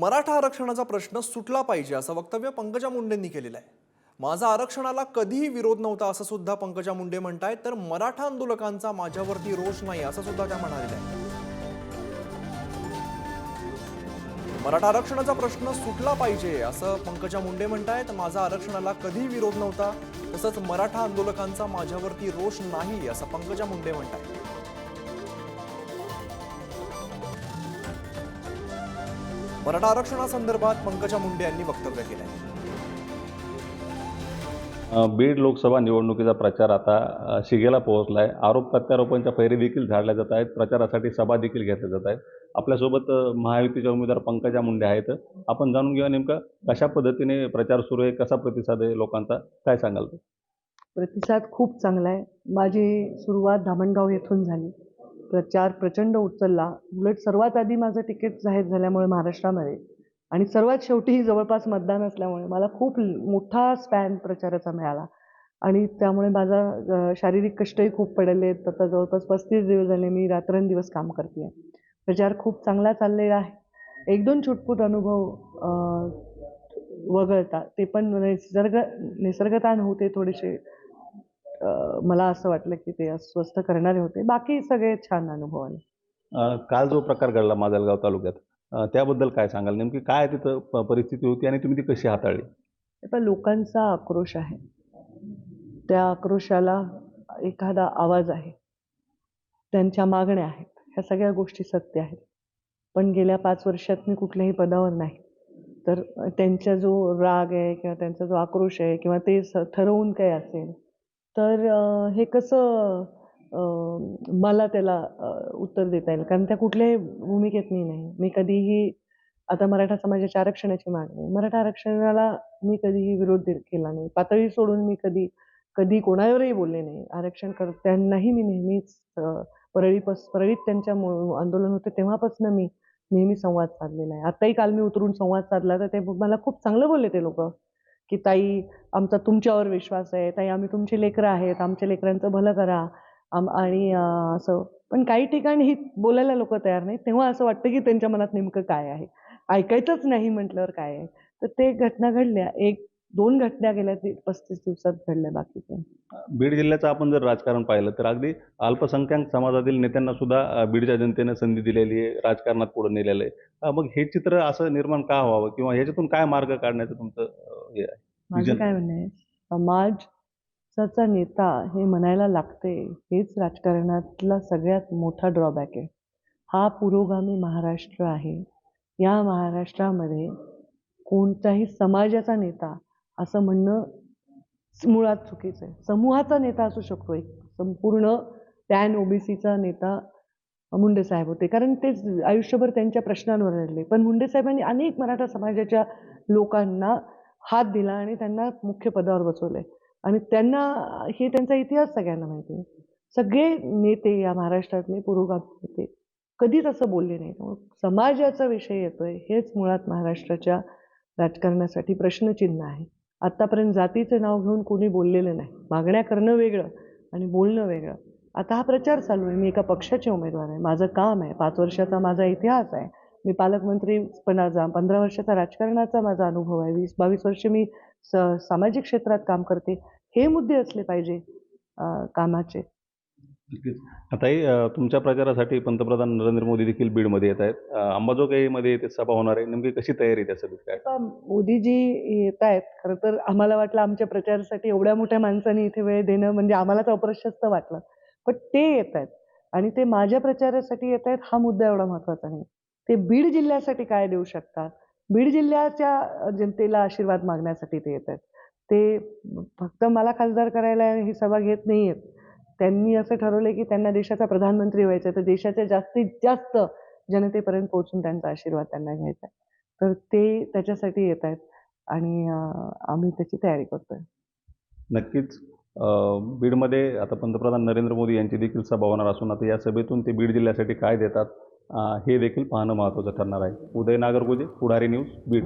मराठा आरक्षणाचा प्रश्न सुटला पाहिजे असं वक्तव्य पंकजा मुंडेंनी केलेलं आहे. माझा आरक्षणाला कधीही विरोध नव्हता असं सुद्धा पंकजा मुंडे म्हणतायत तर मराठा आंदोलकांचा माझ्यावरती रोष नाही असं सुद्धा त्या म्हणालेल्या आहे मराठा आरक्षणाचा प्रश्न सुटला पाहिजे असं पंकजा मुंडे म्हणतायत माझा आरक्षणाला कधीही विरोध नव्हता तसंच मराठा आंदोलकांचा माझ्यावरती रोष नाही असं पंकजा मुंडे म्हणतायत. मराठा आरक्षणासंदर्भात पंकजा मुंडे यांनी वक्तव्य केलं आहे बीड लोकसभा निवडणुकीचा प्रचार आता शिगेला पोहोचला आहे आरोप प्रत्यारोपांच्या फैरी देखील झाडल्या जात आहेत. प्रचारासाठी सभा देखील घेतल्या जात आहेत. आपल्यासोबत महायुतीच्या उमेदवार पंकजा मुंडे आहेत. आपण जाणून घेऊया नेमका कशा पद्धतीने प्रचार सुरू आहे कसा प्रतिसाद आहे लोकांचा काय सांगाल ते? प्रतिसाद खूप चांगला आहे. माझी सुरुवात धामणगाव येथून झाली. प्रचार प्रचंड उचलला. उलट सर्वात आधी माझं तिकीट जाहीर झाल्यामुळे महाराष्ट्रामध्ये आणि सर्वात शेवटी जवळपास मतदान असल्यामुळे मला खूप मोठा स्पॅन प्रचाराचा मिळाला. आणि त्यामुळे माझा शारीरिक कष्टही खूप पडले आहेत. आता जवळपास पस्तीस दिवस झाले मी रात्रंदिवस काम करते प्रचार खूप चांगला चाललेला आहे. एक दोन छुटपूट अनुभव वगळता. ते पण निसर्ग निसर्गतान होते थोडेसे. मला असं वाटलं की ते अस्वस्थ करणारे होते. बाकी सगळे छान अनुभव आले काल जो प्रकार घडला माजलगाव तालुक्यात त्याबद्दल काय सांगाल? नेमकी काय तिथं परिस्थिती होती आणि तुम्ही ती कशी हाताळली? आता लोकांचा आक्रोश आहे. त्या आक्रोशाला एखादा आवाज आहे. त्यांच्या मागण्या आहेत. ह्या सगळ्या गोष्टी सत्य आहेत. पण गेल्या पाच वर्षात मी कुठल्याही पदावर नाही. तर त्यांचा जो राग आहे किंवा त्यांचा जो आक्रोश आहे किंवा ते ठरवून काय असेल तर हे कसं मला त्याला उत्तर देता येईल? कारण त्या कुठल्याही भूमिकेत मी नाही. मी कधीही आता मराठा समाजाच्या आरक्षणाची मागणी मराठा आरक्षणाला मी कधीही विरोध केला नाही. पातळी सोडून मी कधी कधी कोणावरही बोलले नाही. आरक्षण करत्यांनाही मी नेहमीच परळीपास परळीत त्यांच्या आंदोलन होते तेव्हापासून मी नेहमी संवाद साधलेला आहे. आताही काल मी उतरून संवाद साधला तर ते मला खूप चांगलं बोलले ते लोक. की ताई आमचा तुमच्यावर विश्वास आहे ताई आम्ही तुमची लेकरं आहेत आमच्या लेकरांचं भलं करा. आम आणि असं. पण काही ठिकाणी ही बोलायला लोक तयार नाही तेव्हा असं वाटतं की त्यांच्या मनात नेमकं काय आहे? ऐकायचंच नाही म्हटल्यावर काय आहे? तर ते घटना घडल्या. एक दोन घटना गेल्या ती पस्तीस दिवसात घडल्या बाकीच्या. बीड जिल्ह्याचं आपण जर राजकारण पाहिलं तर अगदी अल्पसंख्याक समाजातील नेत्यांना सुद्धा बीडच्या जनतेनं संधी दिलेली आहे राजकारणात पुढे नेलेलं आहे. मग हे चित्र असं निर्माण का व्हावं? किंवा ह्याच्यातून काय मार्ग काढण्याचं तुमचं हे आहे. माझं. काय म्हणणं आहे? समाजाचा नेता हे म्हणायला लागते हेच राजकारणातला सगळ्यात मोठा ड्रॉबॅक आहे. हा पुरोगामी महाराष्ट्र आहे. या महाराष्ट्रामध्ये कोणताही समाजाचा नेता असं म्हणणं मुळात चुकीचं आहे. समूहाचा नेता असू शकतो एक. संपूर्ण पॅन ओबीसीचा नेता मुंडे साहेब होते. कारण ते आयुष्यभर त्यांच्या प्रश्नांवर लढले पण मुंडे साहेबांनी अनेक मराठा समाजाच्या लोकांना हात दिला आणि त्यांना मुख्य पदावर बसवले आणि त्यांना हे त्यांचा इतिहास सगळ्यांना माहिती आहे. सगळे नेते या महाराष्ट्रातले पुरोगामी नेते कधीच असं बोलले नाही. समाजाचा विषय येतोय हेच मुळात महाराष्ट्राच्या राजकारणासाठी प्रश्नचिन्ह आहे. आत्तापर्यंत जातीचं नाव घेऊन कोणी बोललेलं नाही. मागण्या करणं वेगळं आणि बोलणं वेगळं. आता हा प्रचार चालू आहे. मी एका पक्षाचे उमेदवार आहे. माझं काम आहे. पाच वर्षाचा माझा इतिहास आहे. मी पालकमंत्रीपणाचा पंधरा वर्षाचा राजकारणाचा माझा अनुभव आहे. वीस बावीस वर्ष मी स सामाजिक क्षेत्रात काम करते. हे मुद्दे असले पाहिजे कामाचे. आताही तुमच्या प्रचारासाठी पंतप्रधान नरेंद्र मोदी देखील बीडमध्ये येत आहेत. अंबाजोगाईमध्ये ते सभा होणार आहे. नेमकी कशी तयारी आहे त्या सभेत काय? मोदीजी येत आहेत. खरं तर आम्हाला वाटलं आमच्या प्रचारासाठी एवढ्या मोठ्या माणसांनी इथे वेळ देणं म्हणजे आम्हालाच अप्रशस्त वाटलं. पण ते येत आहेत. आणि ते माझ्या प्रचारासाठी येत आहेत. हा मुद्दा एवढा महत्त्वाचा नाही. ते बीड जिल्ह्यासाठी काय देऊ शकतात? बीड जिल्ह्याच्या जनतेला आशीर्वाद मागण्यासाठी ते येत आहेत ते फक्त मला खासदार करायला ही सभा घेत नाही आहेत त्यांनी असं ठरवलं की त्यांना देशाचा प्रधानमंत्री व्हायचं आहे तर देशाच्या जास्तीत जास्त जनतेपर्यंत पोहोचून त्यांचा आशीर्वाद त्यांना घ्यायचा आहे तर ते त्याच्यासाठी येत आहेत आणि आम्ही त्याची तयारी करतोय. नक्कीच. बीडमध्ये आता पंतप्रधान नरेंद्र मोदी यांची देखील सभा होणार असून आता या सभेतून ते बीड जिल्ह्यासाठी काय देतात? हे देखील पाहणं महत्त्वाचं ठरणार आहे. उदय नागरगोजे पुढारी न्यूज बीड.